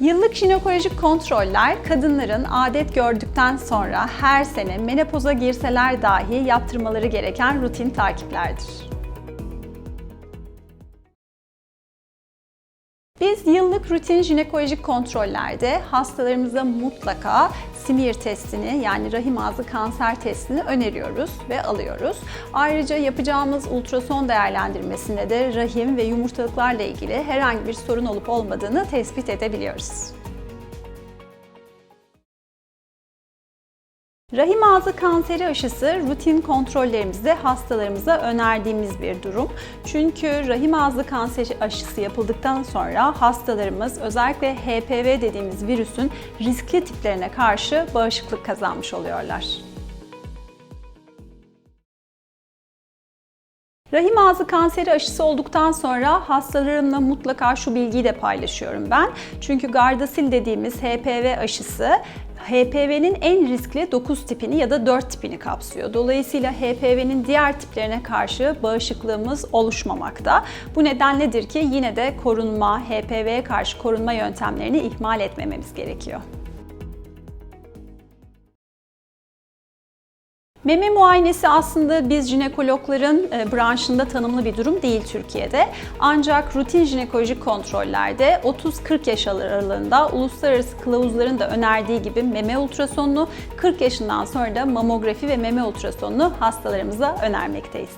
Yıllık jinekolojik kontroller kadınların adet gördükten sonra her sene menopoza girseler dahi yaptırmaları gereken rutin takiplerdir. Biz yıllık rutin jinekolojik kontrollerde hastalarımıza mutlaka simir testini yani rahim ağzı kanser testini öneriyoruz ve alıyoruz. Ayrıca yapacağımız ultrason değerlendirmesinde de rahim ve yumurtalıklarla ilgili herhangi bir sorun olup olmadığını tespit edebiliyoruz. Rahim ağzı kanseri aşısı rutin kontrollerimizde hastalarımıza önerdiğimiz bir durum. Çünkü rahim ağzı kanseri aşısı yapıldıktan sonra hastalarımız özellikle HPV dediğimiz virüsün riskli tiplerine karşı bağışıklık kazanmış oluyorlar. Rahim ağzı kanseri aşısı olduktan sonra hastalarımla mutlaka şu bilgiyi de paylaşıyorum ben. Çünkü Gardasil dediğimiz HPV aşısı HPV'nin en riskli 9 tipini ya da 4 tipini kapsıyor. Dolayısıyla HPV'nin diğer tiplerine karşı bağışıklığımız oluşmamakta. Bu nedenledir ki yine de korunma, HPV'ye karşı korunma yöntemlerini ihmal etmememiz gerekiyor. Meme muayenesi aslında biz jinekologların e, branşında tanımlı bir durum değil Türkiye'de. Ancak rutin jinekolojik kontrollerde 30-40 yaş aralığında uluslararası kılavuzların da önerdiği gibi meme ultrasonunu, 40 yaşından sonra da mamografi ve meme ultrasonunu hastalarımıza önermekteyiz.